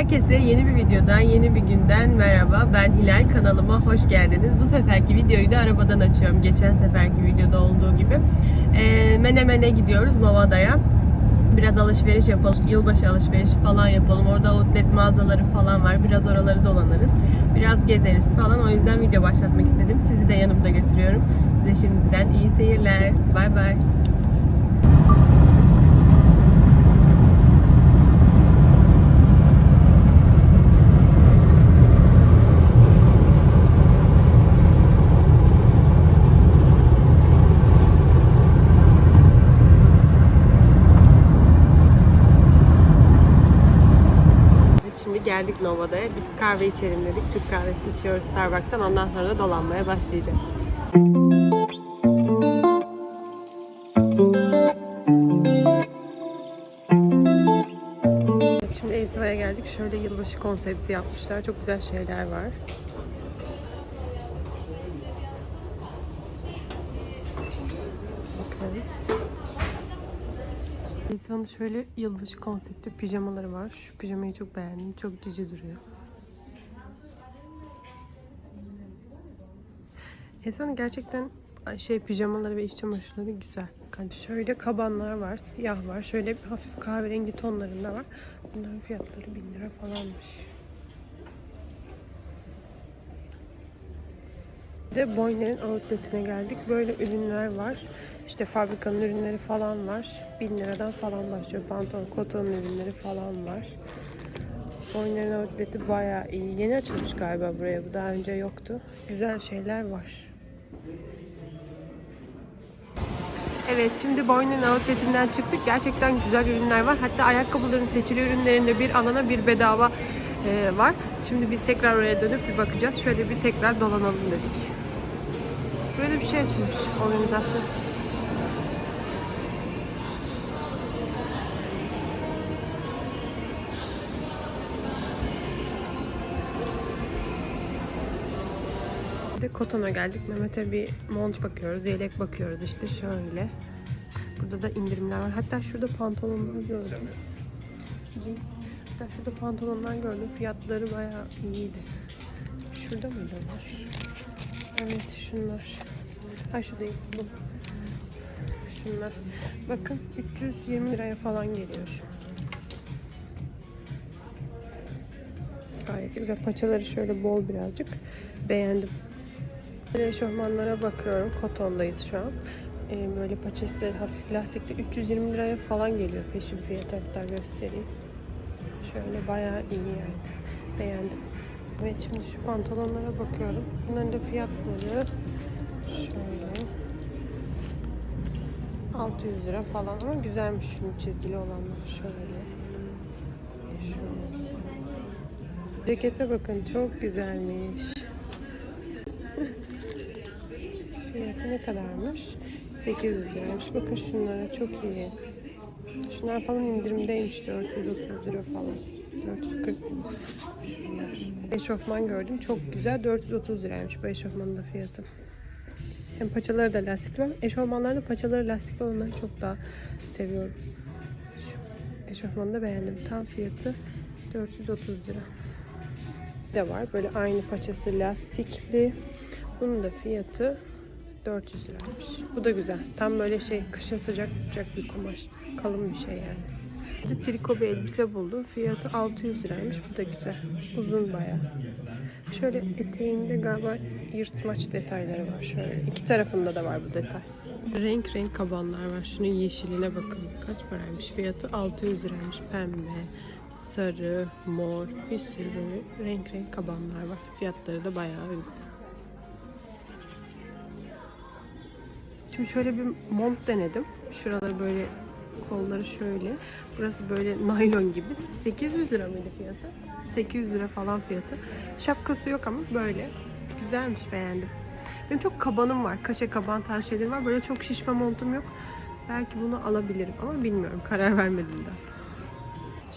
Herkese yeni bir videodan, yeni bir günden merhaba. Ben Hilal, kanalıma hoş geldiniz. Bu seferki videoyu da arabadan açıyorum. Geçen seferki videoda olduğu gibi. Ee, Menemen'e gidiyoruz, Nova'da'ya. Biraz alışveriş yapalım, yılbaşı alışverişi falan yapalım. Orada outlet mağazaları falan var. Biraz oraları dolanırız. Biraz gezeriz falan. O yüzden video başlatmak istedim. Sizi de yanımda götürüyorum. Size şimdiden iyi seyirler. Bay bay. Biz şimdi geldik Nova'da. Bir kahve içelim dedik. Türk kahvesi içiyoruz Starbucks'tan. Ondan sonra da dolanmaya başlayacağız. Şimdi Elsa'ya geldik. Şöyle yılbaşı konsepti yapmışlar. Çok güzel şeyler var. Bakın. Elsa'nın şöyle yılbaşı konsepti pijamaları var. Şu pijamayı çok beğendim. Çok cici duruyor. Elsa'nın gerçekten şey pijamaları ve iç çamaşırları güzel. Hani şöyle kabanlar var, siyah var. Şöyle bir hafif kahverengi tonlarında var. Bunların fiyatları 1000 lira falanmış. Bir de Boyner'in outletine geldik. Böyle ürünler var. İşte fabrikanın ürünleri falan var. 1000 liradan falan başlıyor. Pantolon, koton ürünleri falan var. Boyner'in outleti bayağı iyi. Yeni açılmış galiba buraya. Bu daha önce yoktu. Güzel şeyler var. Evet şimdi Boyner'in outletinden çıktık. Gerçekten güzel ürünler var. Hatta ayakkabıların seçili ürünlerinde bir alana bir bedava e, var. Şimdi biz tekrar oraya dönüp bir bakacağız. Şöyle bir tekrar dolanalım dedik. Böyle bir şey açılmış organizasyon. De Koton'a geldik. Mehmet'e bir mont bakıyoruz, yelek bakıyoruz işte şöyle. Burada da indirimler var. Hatta şurada pantolonlar gördüm. Hatta şurada pantolonlar gördüm. Fiyatları bayağı iyiydi. Şurada mı var? Evet şunlar. Ha şu değil bu. Şunlar. Bakın 320 liraya falan geliyor. Gayet güzel. Paçaları şöyle bol birazcık. Beğendim. Böyle eşofmanlara bakıyorum. Kotondayız şu an. Ee, böyle paçası hafif lastikte 320 liraya falan geliyor peşin fiyatı hatta göstereyim. Şöyle bayağı iyi yani. Beğendim. Evet şimdi şu pantolonlara bakıyorum. Bunların da fiyatları şöyle 600 lira falan ama güzelmiş şunun çizgili olanlar. Şöyle. Cekete bakın çok güzelmiş. Fiyatı ne kadarmış? 800 liraymış. Bakın şunlara çok iyi. Şunlar falan indirimdeymiş 430 lira falan. 440 lira. Eşofman gördüm. Çok güzel. 430 liraymış bu eşofmanın da fiyatı. Hem paçaları da lastikli var. Eşofmanlarda paçaları lastikli olanları çok daha seviyorum. Şu eşofmanı da beğendim. Tam fiyatı 430 lira. De var. Böyle aynı paçası lastikli. Bunun da fiyatı 400 liraymış. Bu da güzel. Tam böyle şey kışa sıcak tutacak bir kumaş. Kalın bir şey yani. Bir de triko bir elbise buldum. Fiyatı 600 liraymış. Bu da güzel. Uzun bayağı. Şöyle eteğinde galiba yırtmaç detayları var. Şöyle iki tarafında da var bu detay. Renk renk kabanlar var. Şunun yeşiline bakın. Kaç paraymış? Fiyatı 600 liraymış. Pembe, sarı, mor bir sürü renk renk kabanlar var. Fiyatları da bayağı uygun. Şimdi şöyle bir mont denedim. Şuraları böyle kolları şöyle. Burası böyle naylon gibi. 800 lira mıydı fiyatı? 800 lira falan fiyatı. Şapkası yok ama böyle. Güzelmiş beğendim. Benim çok kabanım var. Kaşe kaban tarzı şeylerim var. Böyle çok şişme montum yok. Belki bunu alabilirim ama bilmiyorum. Karar vermedim daha.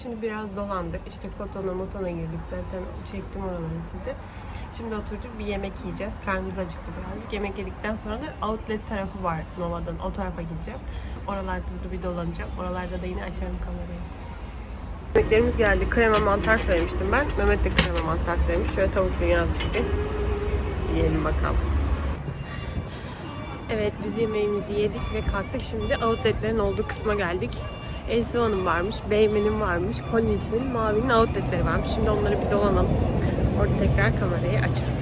Şimdi biraz dolandık. İşte Koton'a Moton'a girdik. Zaten çektim oraları size. Şimdi oturduk bir yemek yiyeceğiz. Karnımız acıktı birazcık. Yemek yedikten sonra da outlet tarafı var Nova'dan. O tarafa gideceğim. Oralarda da bir dolanacağım. Oralarda da yine açarım kamerayı. yemeklerimiz geldi. Krema mantar söylemiştim ben. Mehmet de krema mantar söylemiş. Şöyle tavuk dünyası gibi. Yiyelim bakalım. Evet biz yemeğimizi yedik ve kalktık. Şimdi outletlerin olduğu kısma geldik. Elsiva'nın varmış, Beymen'in varmış, Ponies'in, Mavi'nin outletleri varmış. Şimdi onları bir dolanalım. Orada tekrar kamerayı açalım.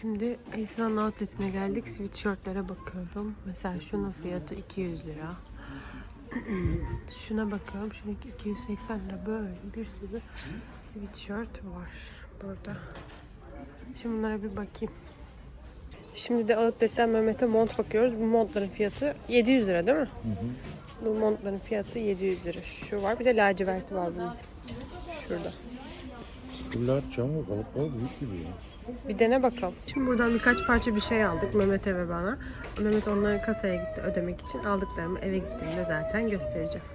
Şimdi Elsiva'nın outletine geldik. Sweatshirtlere bakıyorum. Mesela şunun fiyatı 200 lira. Şuna bakıyorum. Şununki 280 lira. Böyle bir sürü sweatshirt var burada. Şimdi bunlara bir bakayım. Şimdi de outlet'ten Mehmet'e mont bakıyoruz. Bu montların fiyatı 700 lira değil mi? Bu montların fiyatı 700 lira. Şu var. Bir de laciverti var bunun. Şurada. Bunlar çamur kalıplar büyük gibi ya. Bir dene bakalım. Şimdi buradan birkaç parça bir şey aldık Mehmet'e ve bana. Mehmet onları kasaya gitti ödemek için. Aldıklarımı eve gittiğimde zaten göstereceğim.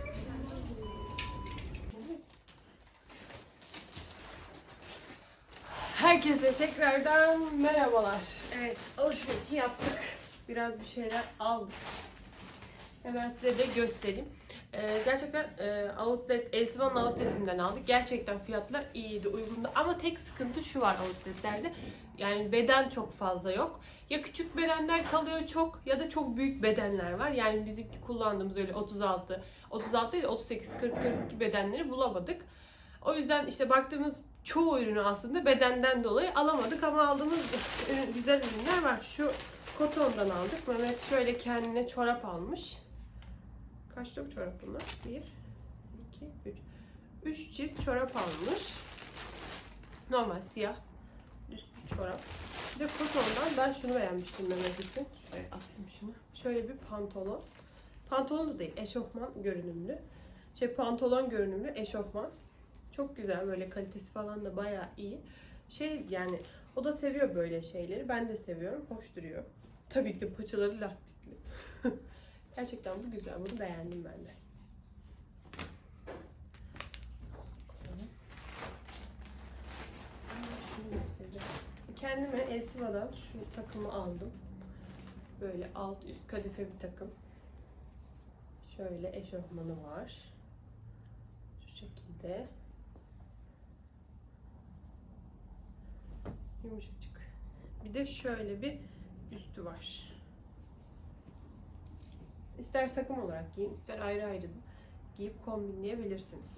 Herkese tekrardan merhabalar. Evet alışverişi yaptık. Biraz bir şeyler aldık. Hemen size de göstereyim. Ee, gerçekten e, outlet, Elsivan outletinden aldık. Gerçekten fiyatlar iyiydi, uygundu. Ama tek sıkıntı şu var outletlerde. Yani beden çok fazla yok. Ya küçük bedenler kalıyor çok ya da çok büyük bedenler var. Yani bizim kullandığımız öyle 36, 36 değil de 38, 40, 42 bedenleri bulamadık. O yüzden işte baktığımız çoğu ürünü aslında bedenden dolayı alamadık ama aldığımız güzel ürünler var. Şu kotondan aldık. Mehmet şöyle kendine çorap almış. Kaçta bu çorap bunlar? 1, 2, 3. 3 çift çorap almış. Normal siyah. Düz bir çorap. Bir de kotondan ben şunu beğenmiştim Mehmet için. Şöyle atayım şunu. Şöyle bir pantolon. Pantolon da değil, eşofman görünümlü. Şey pantolon görünümlü eşofman. Çok güzel böyle kalitesi falan da bayağı iyi. Şey yani o da seviyor böyle şeyleri. Ben de seviyorum. Hoş duruyor. Tabii ki de paçaları lastikli. Gerçekten bu güzel. Bunu beğendim ben de. Kendime Esiva'dan şu takımı aldım. Böyle alt üst kadife bir takım. Şöyle eşofmanı var. Şu şekilde. Yumuşacık. Bir de şöyle bir üstü var. İster takım olarak giyin, ister ayrı ayrı giyip kombinleyebilirsiniz.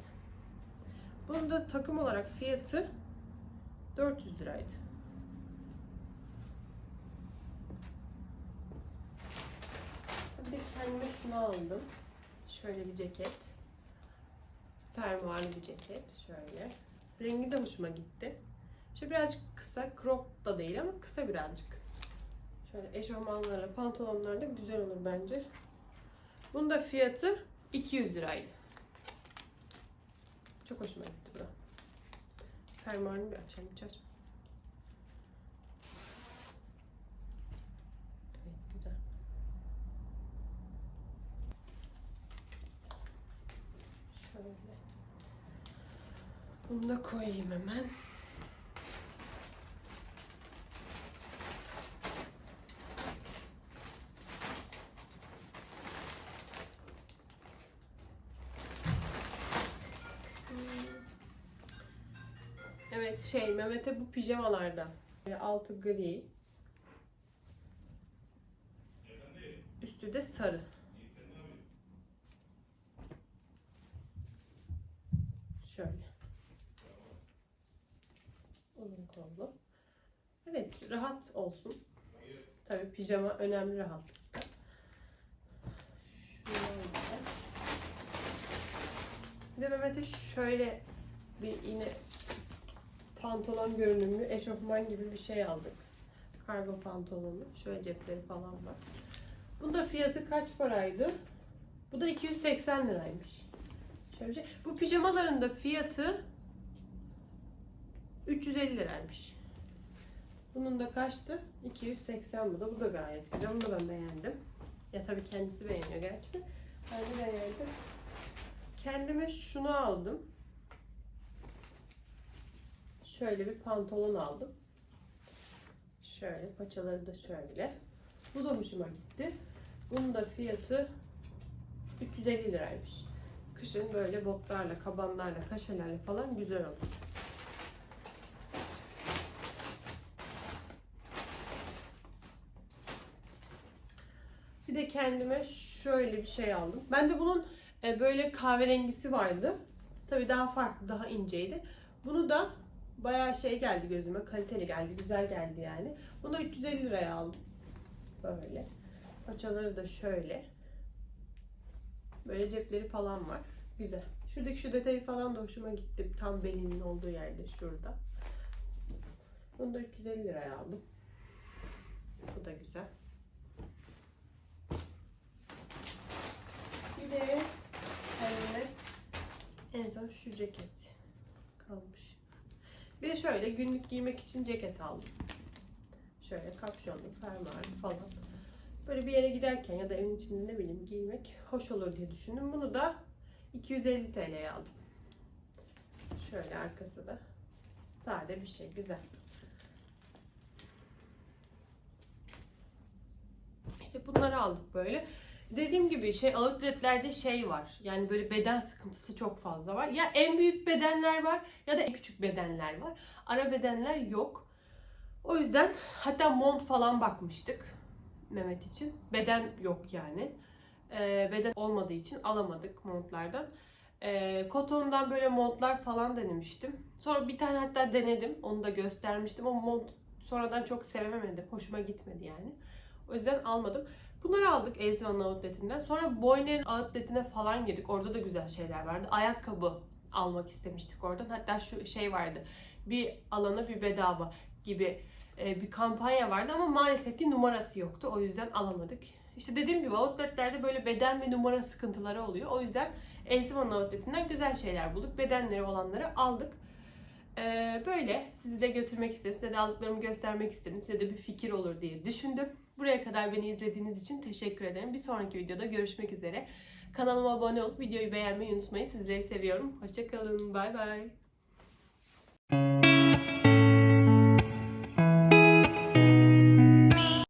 Bunun da takım olarak fiyatı 400 liraydı. Bir kendime şunu aldım. Şöyle bir ceket. Fermuarlı bir ceket. Şöyle. Rengi de hoşuma gitti. Şöyle birazcık kısa, crop da değil ama kısa birazcık. Şöyle eşofmanlarla, pantolonlarla güzel olur bence. Bunun da fiyatı 200 liraydı. Çok hoşuma gitti bu. Fermuarını bir açayım bir aç. Evet, güzel. Şöyle. Bunu da koyayım hemen. Şey Mehmet'e bu pijamalardan. Böyle Altı gri. Üstü de sarı. Şöyle. Uzun kollu. Evet rahat olsun. Tabii pijama önemli rahatlıkta. Şöyle. Bir de Mehmet'e şöyle bir yine pantolon görünümlü eşofman gibi bir şey aldık. Kargo pantolonu. Şöyle cepleri falan var. Bunda fiyatı kaç paraydı? Bu da 280 liraymış. Şöyle bir şey. Bu pijamaların da fiyatı 350 liraymış. Bunun da kaçtı? 280 bu da. Bu da gayet güzel. Bunu da ben beğendim. Ya tabii kendisi beğeniyor gerçi. Ben de beğendim. Kendime şunu aldım. Şöyle bir pantolon aldım. Şöyle paçaları da şöyle. Bu da hoşuma gitti. Bunun da fiyatı 350 liraymış. kışın böyle botlarla, kabanlarla, kaşelerle falan güzel olur. Bir de kendime şöyle bir şey aldım. Ben de bunun e, böyle kahverengisi vardı. Tabii daha farklı, daha inceydi. Bunu da bayağı şey geldi gözüme, kaliteli geldi, güzel geldi yani. Bunu da 350 liraya aldım. Böyle. Paçaları da şöyle. Böyle cepleri falan var. Güzel. Şuradaki şu detayı falan da hoşuma gitti. Tam belinin olduğu yerde şurada. Bunu da 350 liraya aldım. Bu da güzel. Bir de kendime en son şu ceket kalmış. Bir de şöyle günlük giymek için ceket aldım. Şöyle kapşonlu, fermuarlı falan. Böyle bir yere giderken ya da evin içinde ne bileyim giymek hoş olur diye düşündüm. Bunu da 250 TL'ye aldım. Şöyle arkası da sade bir şey, güzel. İşte bunları aldık böyle. Dediğim gibi şey outletlerde şey var. Yani böyle beden sıkıntısı çok fazla var. Ya en büyük bedenler var ya da en küçük bedenler var. Ara bedenler yok. O yüzden hatta mont falan bakmıştık Mehmet için. Beden yok yani. Ee, beden olmadığı için alamadık montlardan. Ee, kotondan böyle montlar falan denemiştim. Sonra bir tane hatta denedim. Onu da göstermiştim. O mont sonradan çok sevemedim. Hoşuma gitmedi yani. O yüzden almadım. Bunları aldık Elzeva'nın outletinden. Sonra Boyner'in outletine falan girdik. Orada da güzel şeyler vardı. Ayakkabı almak istemiştik oradan. Hatta şu şey vardı. Bir alana bir bedava gibi e, bir kampanya vardı ama maalesef ki numarası yoktu. O yüzden alamadık. İşte dediğim gibi outletlerde böyle beden ve numara sıkıntıları oluyor. O yüzden Elzeva'nın outletinden güzel şeyler bulduk. Bedenleri olanları aldık. Ee, böyle sizi de götürmek istedim. Size de aldıklarımı göstermek istedim. Size de bir fikir olur diye düşündüm. Buraya kadar beni izlediğiniz için teşekkür ederim. Bir sonraki videoda görüşmek üzere. Kanalıma abone olup videoyu beğenmeyi unutmayın. Sizleri seviyorum. Hoşçakalın. Bay bay.